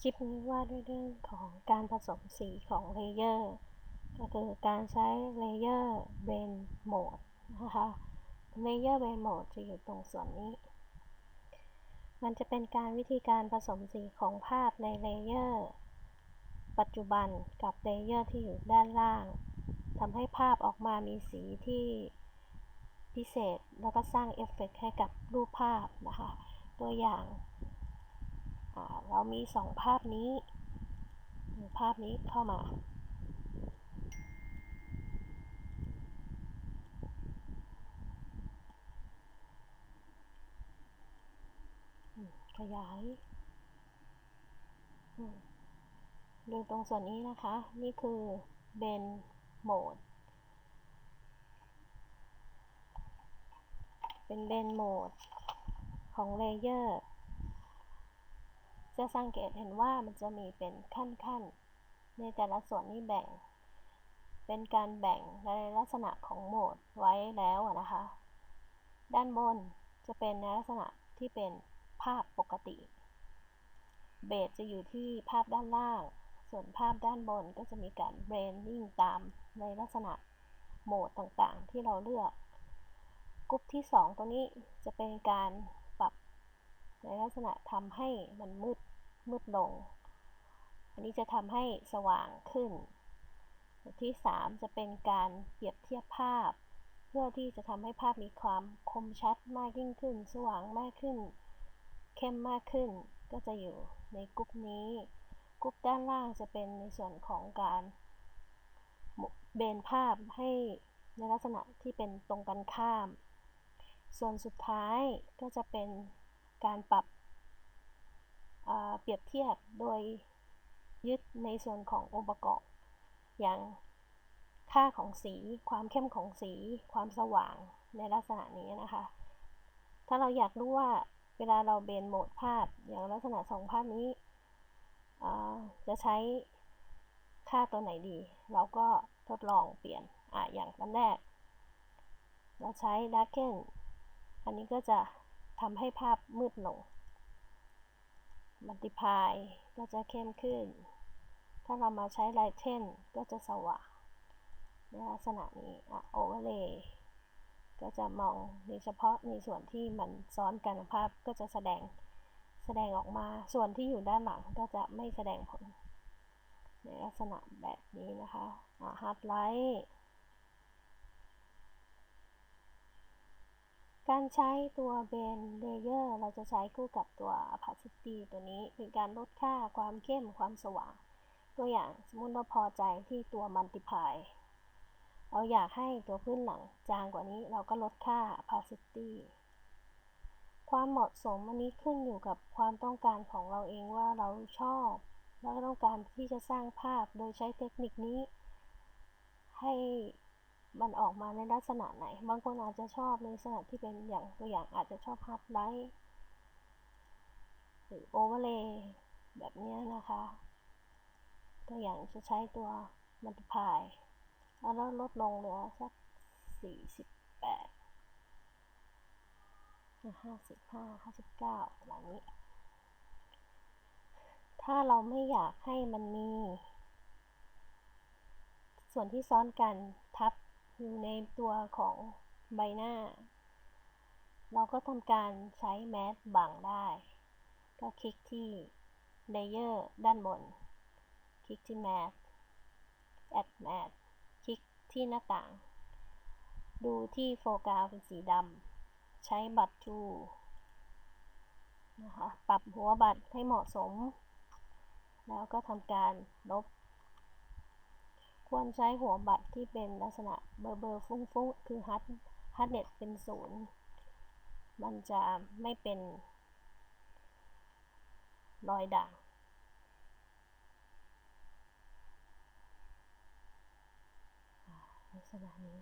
คลิปนี้ว่าด้วยเรื่องของการผสมสีของเลเยอร์ก็คือการใช้เลเยอร์เบนโหมดนะคะเลเยอร์เบนโหมดจะอยู่ตรงส่วนนี้ มันจะเป็นการวิธีการผสมสีของภาพในเลเยอร์ปัจจุบันกับเลเยอร์ที่อยู่ด้านล่างทำให้ภาพออกมามีสีที่พิเศษแล้วก็สร้างเอฟเฟกให้กับรูปภาพนะคะ ตัวอย่าง เรามีสองภาพนี้ภาพนี้เข้ามา ขยายดูตรงส่วนนี้นะคะ นี่คือเบนโหมด เป็นเบนโหมดของเลเยอร์ จะสังเกตเห็นว่ามันจะมีเป็นขั้นๆ ในแต่ละส่วนนี้แบ่ง เป็นการแบ่งในลักษณะของโหมดไว้แล้วนะคะ ด้านบนจะเป็นในลักษณะที่เป็นภาพปกติ เบสจะอยู่ที่ภาพด้านล่าง ส่วนภาพด้านบนก็จะมีการเบรนนิ่งตามในลักษณะโหมดต่างๆ ที่เราเลือก กรุ๊ปที่ 2 ตัวนี้จะเป็นการปรับในลักษณะทำให้มันมืด มืดลง อันนี้จะทำให้สว่างขึ้น ที่ 3 จะเป็นการเปรียบเทียบภาพ เพื่อที่จะทำให้ภาพมีความคมชัดมากยิ่งขึ้น สว่างมากขึ้น เข้มมากขึ้น ก็จะอยู่ในกรุ๊ปนี้กรุ๊ปด้านล่างจะเป็นในส่วนของการเบนภาพให้ในลักษณะที่เป็นตรงกันข้าม ส่วนสุดท้ายก็จะเป็นการปรับ เปรียบเทียบโดยยึดในส่วนขององค์ประกอบ อย่างค่าของสี ความเข้มของสี ความสว่างในลักษณะนี้นะคะ ถ้าเราอยากรู้ว่าเวลาเราเบนโหมดภาพ อย่างลักษณะสองภาพนี้จะใช้ค่าตัวไหนดี เราก็ทดลองเปลี่ยนออย่างอันแรก เราใช้ darken อันนี้ก็จะทำให้ภาพมืดลง multiply ก็จะเข้มขึ้น ถ้าเรามาใช้ lighten ก็จะสว่างในลักษณะนี้อะ overlay ก็จะมองในเฉพาะในส่วนที่มันซ้อนกันภาพก็จะแสดงแสดงออกมา ส่วนที่อยู่ด้านหลังก็จะไม่แสดงผล ในลักษณะแบบนี้นะคะ hard light การใช้ตัวเบนเลเยอร์เราจะใช้คู่กับตัว opacity ตัวนี้เป็นการลดค่าความเข้มความสว่าง ตัวอย่างสมมติเราพอใจที่ตัว multiply เราอยากให้ตัวพื้นหลังจางกว่านี้เราก็ลดค่า opacity ความเหมาะสมอันนี้ขึ้นอยู่กับความต้องการของเราเองว่าเราชอบ แล้วก็ต้องการที่จะสร้างภาพโดยใช้เทคนิคนี้ ให้ มันออกมาในลักษณะไหน บางคนอาจจะชอบในลักษณะที่เป็นอย่างตัวอย่างอาจจะชอบฮับไลท์หรือโอเวอร์เลย์แบบนี้นะคะ ตัวอย่างจะใช้ตัวมัลติพายแล้วลดลงเหลือสัก 48 55 59ประมาณนี้ ถ้าเราไม่อยากให้มันมี ส่วนที่ซ้อนกัน อยู่ในตัวของใบหน้า เราก็ทำการใช้แมสบังได้ ก็คลิกที่เลเยอร์ด้านบน คลิกที่แมส add mask คลิกที่หน้าต่าง ดูที่โฟกัสเป็นสีดำ ใช้บัตรทูนะคะ ปรับหัวบัตรให้เหมาะสม แล้วก็ทำการลบ ควรใช้หัวบัตรที่เป็นลักษณะเบอร์เบอร์ฟุ้งฟุ้งคือฮัตฮัตเน็ตเป็นศูนย์มันจะไม่เป็นรอยด่างลักษณะนี้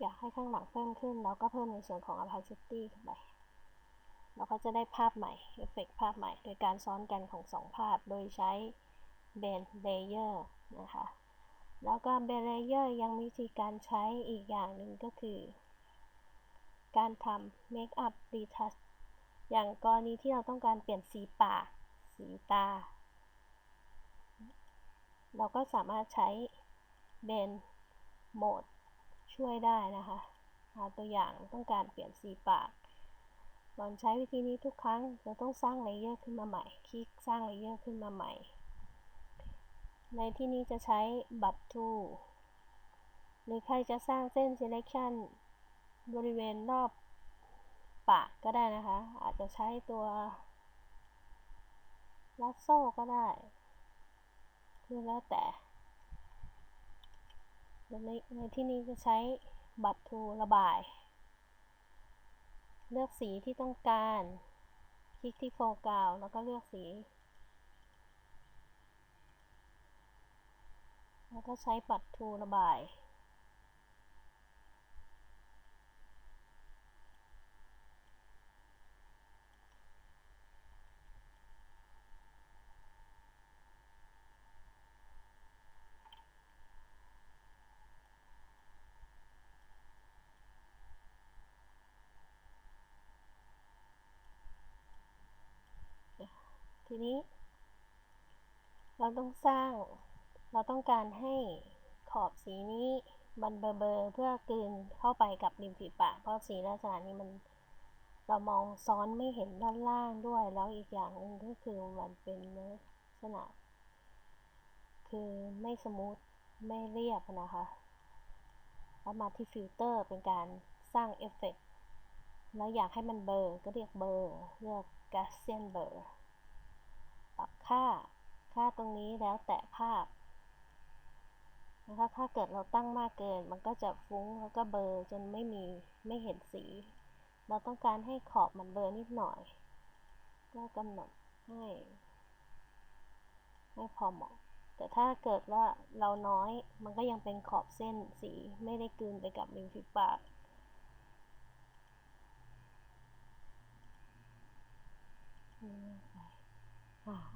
อยากให้ข้างหลังเพิ่มขึ้นเราก็เพิ่มในส่วนของ opacity เข้าไป เราก็จะได้ภาพใหม่เอฟเฟกภาพใหม่ โดยการซ้อนกันของสองภาพ โดยใช้เบนเลเยอร์นะคะ แล้วก็เบนเลเยอร์ยังมีวิธีการใช้อีกอย่างหนึ่งก็คือ การทำ Make up Retouch อย่างกรณีที่เราต้องการเปลี่ยนสีปาก สีตา เราก็สามารถใช้เบนโหมดช่วยได้นะคะตัวอย่างต้องการเปลี่ยนสีปาก ตอนใช้วิธีนี้ทุกครั้งเราต้องสร้างเลเยอร์ขึ้นมาใหม่ คลิกสร้างเลเยอร์ขึ้นมาใหม่ ในที่นี้จะใช้บัตรทูหรือใครจะสร้างเส้น selection บริเวณรอบปากก็ได้นะคะ อาจจะใช้ตัวลัดโซ่ก็ได้คือแล้วแต่ในในที่นี้จะใช้บัตรทูระบาย เลือกสีที่ต้องการ คลิกที่โฟกัสแล้วก็เลือกสี แล้วก็ใช้ปัดทูระบาย ทีนี้ เราต้องสร้าง เราต้องการให้ขอบสีนี้มันเบลอเพื่อกลืนเข้าไปกับริมฝีปากเพราะสีลักษณะนี้มันเรามองซ้อนไม่เห็นด้านล่างด้วย แล้วอีกอย่างนึงก็คือมันเป็นลักษณะ คือไม่สมูทไม่เรียบนะคะแล้วมาที่ฟิลเตอร์เป็นการสร้างเอฟเฟกแล้วอยากให้มันเบอร์ก็เรียกเบอร์เลือก Gaussian Blur ปรับค่า ค่าตรงนี้แล้วแต่ภาพนะคะถ้าเกิดเราตั้งมากเกิน มันก็จะฟุ้งแล้วก็เบลอจนไม่มีไม่เห็นสี เราต้องการให้ขอบมันเบลอนิดหน่อย ก็กำหนดให้ให้พอเหมาะ แต่ถ้าเกิดว่าเราน้อย มันก็ยังเป็นขอบเส้นสีไม่ได้กลืนไปกับริมฝีปาก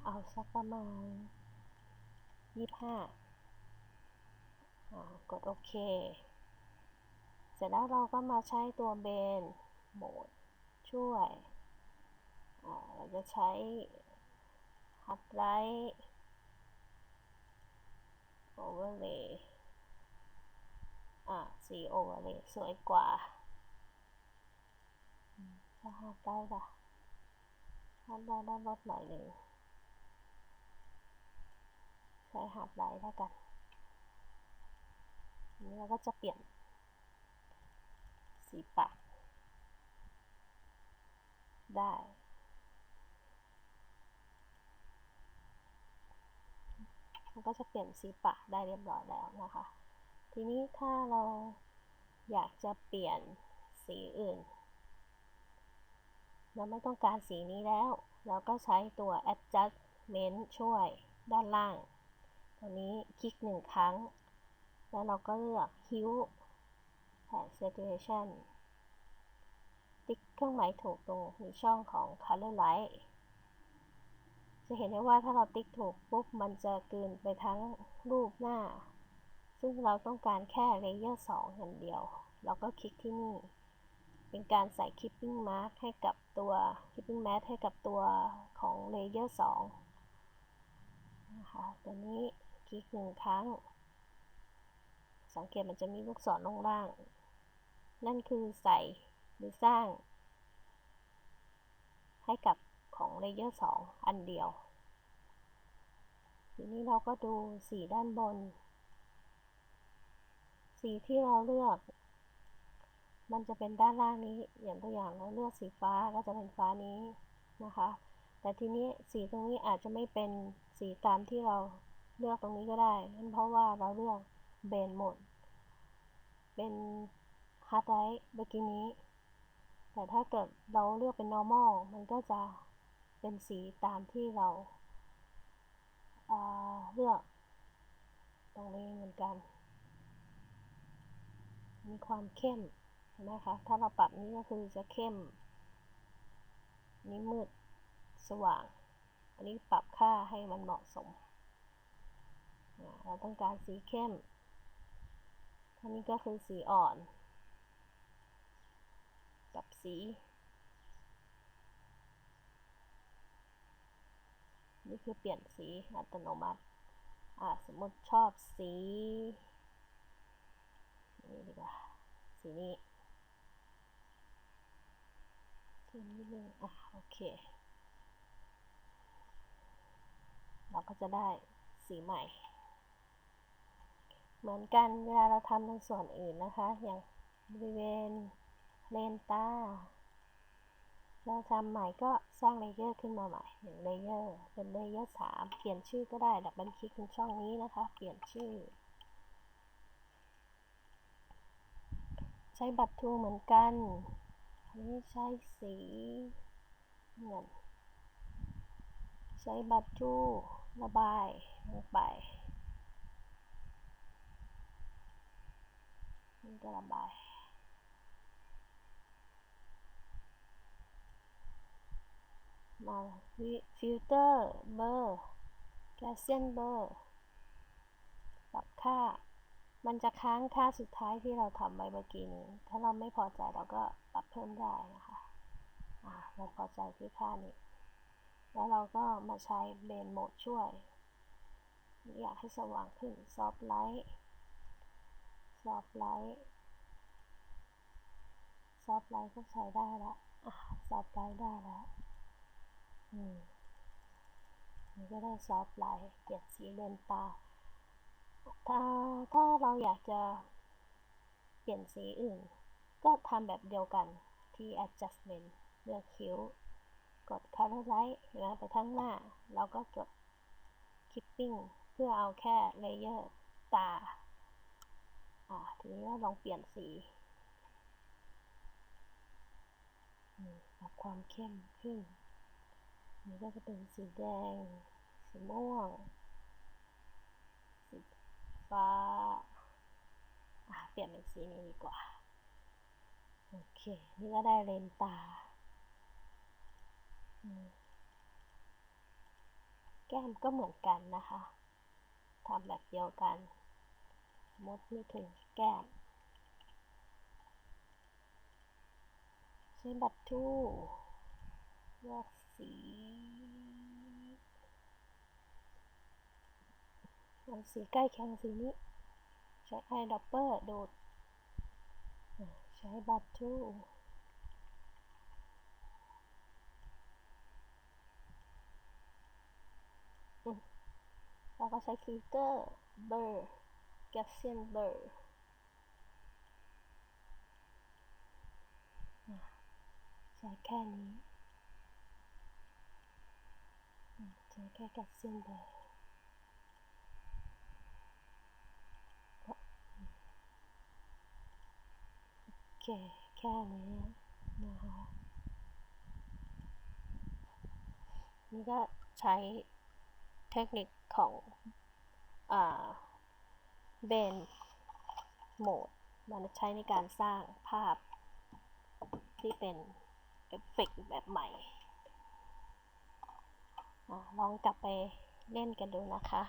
เอาสักประมาณยี่ห้ากดโอเค เสร็จแล้วเราก็มาใช้ตัวเบนโหมดช่วย เราจะใช้ฮับไลท์โอเวอร์เลย์อะสีโอเวอร์เลย์สวยกว่าถ้าฮับได้ละฮับได้ได้ลดหน่อยหนึ่ง ใช้ฮับไลท์แล้วกันนี้เราก็จะเปลี่ยนสีปากได้ มันก็จะเปลี่ยนสีปากได้เรียบร้อยแล้วนะคะ ทีนี้ถ้าเราอยากจะเปลี่ยนสีอื่น เราไม่ต้องการสีนี้แล้ว เราก็ใช้ตัว adjustment ช่วยด้านล่าง ตัวนี้คลิกหนึ่งครั้ง แล้วเราก็เลือก hue แผน saturation ติ๊กเครื่องหมายถูกตรงในช่องของ color light จะเห็นได้ว่าถ้าเราติ๊กถูกปุ๊บ มันจะกลืนไปทั้งรูปหน้า ซึ่งเราต้องการแค่เลเยอร์2อย่างเดียว เราก็คลิกที่นี่ เป็นการใส่ keeping mask ให้กับตัว keeping mask ให้กับตัวของเลเยอร์2นะคะตัวนี้ คลิกหนึ่งครั้ง สังเกตมันจะมีลูกศรลงล่าง นั่นคือใส่หรือสร้าง ให้กับของเลเยอร์2อันเดียว ทีนี้เราก็ดูสีด้านบน สีที่เราเลือก มันจะเป็นด้านล่างนี้ อย่างตัวอย่างเราเลือกสีฟ้าก็จะเป็นฟ้านี้นะคะ แต่ทีนี้สีตรงนี้อาจจะไม่เป็นสีตามที่เรา เลือกตรงนี้ก็ได้นั่นเพราะว่าเราเลือกเบนหมด เป็นฮาร์ดไดร์เมื่อกี้นี้ แต่ถ้าเกิดเราเลือกเป็น normal มันก็จะเป็นสีตามที่เราเลือก ตรงนี้เหมือนกัน มีความเข้มนะคะ ถ้าเราปรับนี้ก็คือจะเข้ม นี้มืด สว่าง อันนี้ปรับค่าให้มันเหมาะสม เราต้องการสีเข้มอันนี้ก็คือสีอ่อน กับสี นี่คือเปลี่ยนสีอัตโนมัติ อ่าสมมติชอบสีนี่ดีกว่า สีนี้สีนี้เลยอะโอเค เราก็จะได้สีใหม่ เหมือนกันเวลาเราทำในส่วนอื่นนะคะ อย่างบริเวณเลนตา เราทำใหม่ก็สร้างเลเยอร์ขึ้นมาใหม่หนึ่งเลเยอร์ เป็นเลเยอร์สามเปลี่ยนชื่อก็ได้ดับเบิลคลิกในช่องนี้นะคะ เปลี่ยนชื่อ ใช้บัตรทูเหมือนกันอันนี้ใช้สีเงินใช้บัตรทูระบายลงไป นี่ก็ระบายมาฟิลเตอร์เบอร์แกเซียนเบอร์ปรับค่า มันจะค้างค่าสุดท้ายที่เราทำไปเมื่อกี้นี้ ถ้าเราไม่พอใจเราก็ปรับเพิ่มได้นะคะอ่าเราพอใจที่ค่านี้ แล้วเราก็มาใช้เบนโหมดช่วย อยากให้สว่างขึ้นซอฟไลท์ ซอฟไลท์ซอฟไลท์ก็ใช้ได้ละอะซอฟไลท์ได้ล้วอืมนี่ก็ได้ซอฟไลท์เปลี่ยนสีเลนตา ถ้าถ้าเราอยากจะเปลี่ยนสีอื่น ก็ทำแบบเดียวกันที่ adjustment เลือกคิ้ว กด color light เห็นไหมไปทั้งหน้าเราก็กด keeping เพื่อเอาแค่เลเยอร์ตา อ่าทีนี้เราลองเปลี่ยนสีปรับความเข้มขึ้น นี่ก็จะเป็นสีแดง สีม่วง สีฟ้า อ่าเปลี่ยนเป็นสีนี้ดีกว่า โอเค นี่ก็ได้เลนตา แก้มก็เหมือนกันนะคะ ทำแบบเดียวกัน มมตินี่ถึงแก้มใช้บัตรทูเลือกสีเอาสีใกล้เคียงสีนี้ ใช้ไอดับเปอร์ดูดใช้บัตรทูเราก็ใช้ฟิลเตอร์เบอร์ แกสเซียนเบอร์ใช้แค่นี้ใช้แค่แกสเซียนเบอร์โอเค แค่นี้นะคะนี่ก็ใช้เทคนิคของอ่า เบนโหมดมันใช้ในการสร้างภาพที่เป็นเอฟเฟกแบบใหม่อลองกลับไปเล่นกันดูนะคะ